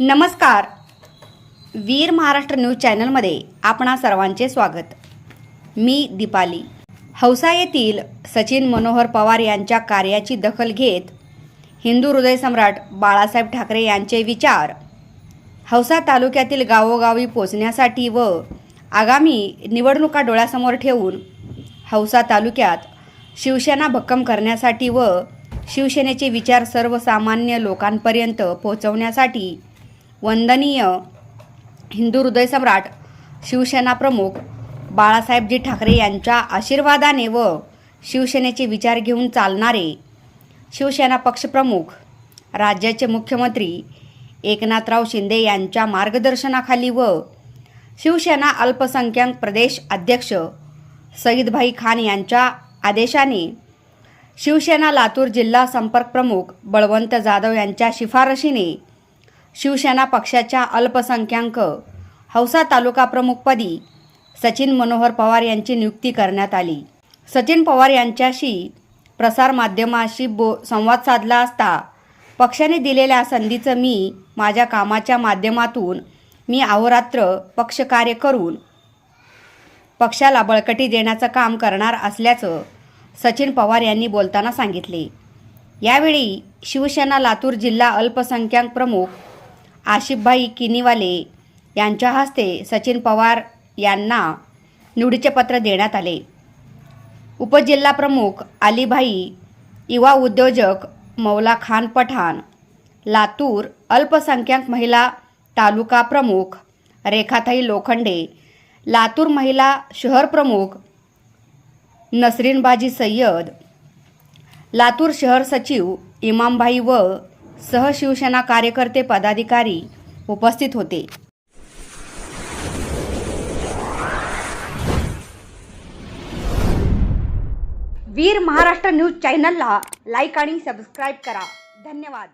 नमस्कार. वीर महाराष्ट्र न्यूज चॅनलमध्ये आपणा सर्वांचे स्वागत. मी दीपाली. हौसा येथील सचिन मनोहर पवार यांच्या कार्याची दखल घेत हिंदू हृदय सम्राट बाळासाहेब ठाकरे यांचे विचार हौसा तालुक्यातील गावोगावी पोचण्यासाठी व आगामी निवडणुका डोळ्यासमोर ठेवून हौसा तालुक्यात शिवसेना भक्कम करण्यासाठी व शिवसेनेचे विचार सर्वसामान्य लोकांपर्यंत पोहोचवण्यासाठी वंदनीय हिंदू हृदय सम्राट शिवसेना प्रमुख बाळासाहेबजी ठाकरे यांच्या आशीर्वादाने व शिवसेनेचे विचार घेऊन चालणारे शिवसेना पक्षप्रमुख राज्याचे मुख्यमंत्री एकनाथराव शिंदे यांच्या मार्गदर्शनाखाली व शिवसेना अल्पसंख्याक प्रदेश अध्यक्ष सईदभाई खान यांच्या आदेशाने शिवसेना लातूर जिल्हा संपर्क प्रमुख बळवंत जाधव यांच्या शिफारशीने शिवसेना पक्षाच्या अल्पसंख्याक हौसा तालुका प्रमुखपदी सचिन मनोहर पवार यांची नियुक्ती करण्यात आली. सचिन पवार यांच्याशी प्रसारमाध्यमाशी बो संवाद साधला असता पक्षाने दिलेल्या संधीचं मी माझ्या कामाच्या माध्यमातून मी अहोरात्र पक्षकार्य करून पक्षाला बळकटी देण्याचं काम करणार असल्याचं सचिन पवार यांनी बोलताना सांगितले. यावेळी शिवसेना लातूर जिल्हा अल्पसंख्याक प्रमुख आशिफभाई किनीवाले यांच्या हस्ते सचिन पवार यांना निवडीचे पत्र देण्यात आले. उपजिल्हा प्रमुख अलीभाई युवा उद्योजक मौला खान पठाण लातूर अल्पसंख्याक महिला तालुका प्रमुख रेखाताई लोखंडे लातूर महिला शहर प्रमुख नसरीनबाजी सय्यद लातूर शहर सचिव इमामभाई व सहशिवसेना कार्यकर्ते पदाधिकारी उपस्थित होते. वीर महाराष्ट्र न्यूज चॅनलला लाईक आणि सबस्क्राईब करा. धन्यवाद.